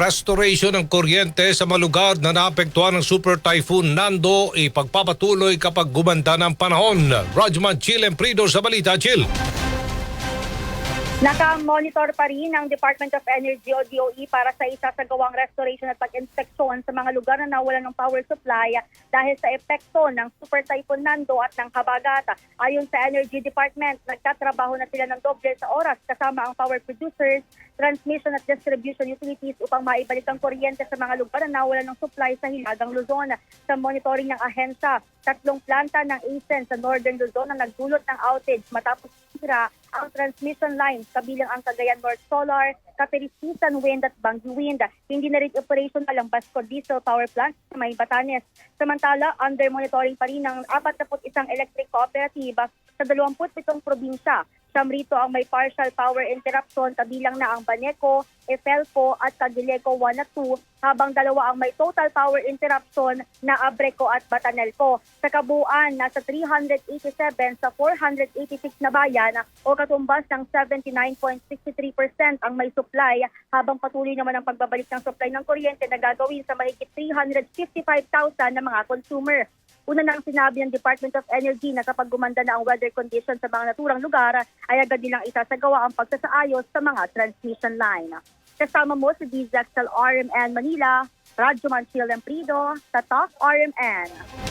restoration ng kuryente sa mga lugar na naapektuhan ng Super Typhoon Nando ipagpapatuloy kapag gumanda ng panahon. Rajman Chill and Prido sa Balita Chill. Naka-monitor pa rin ang Department of Energy o DOE para sa isasagawang restoration at pag-inspeksyon sa mga lugar na nawalan ng power supply dahil sa epekto ng Super Typhoon Nando at ng Kabagata. Ayon sa Energy Department, nagtatrabaho na sila ng doble sa oras kasama ang power producers, transmission at distribution utilities upang maibalik ang kuryente sa mga lugar na nawalan ng supply sa Hilagang Luzon. Sa monitoring ng ahensya, tatlong planta ng ASEN sa Northern Luzon ang nagdulot ng outage matapos sira ang transmission lines kabilang ang Cagayan North Solar, Kapirisisan Wind at Banggi Wind. Hindi na rin operational ang Basco Diesel Power Plant sa May Batanes. Samantala, under monitoring pa rin ng 41 electric cooperative sa 27 probinsya. Siyam rito ang may partial power interruption kabilang na ang Baneco, Efelco at Cagileco 1 at 2 habang dalawa ang may total power interruption na Abreco at Batanelco. Sa kabuuan, nasa 387 sa 486 na bayan o katumbas ng 79.63% ang may supply habang patuloy naman ang pagbabalik ng supply ng kuryente na gagawin sa mahigit 355,000 na mga consumer. Una nang sinabi ng Department of Energy na kapag gumanda na ang weather condition sa mga naturang lugar, ay agad nilang isasagawa ang pagsasaayos sa mga transmission line. Kasama mo si DZXL RMN Manila, Radyo Manchil Emprido, sa Top RMN.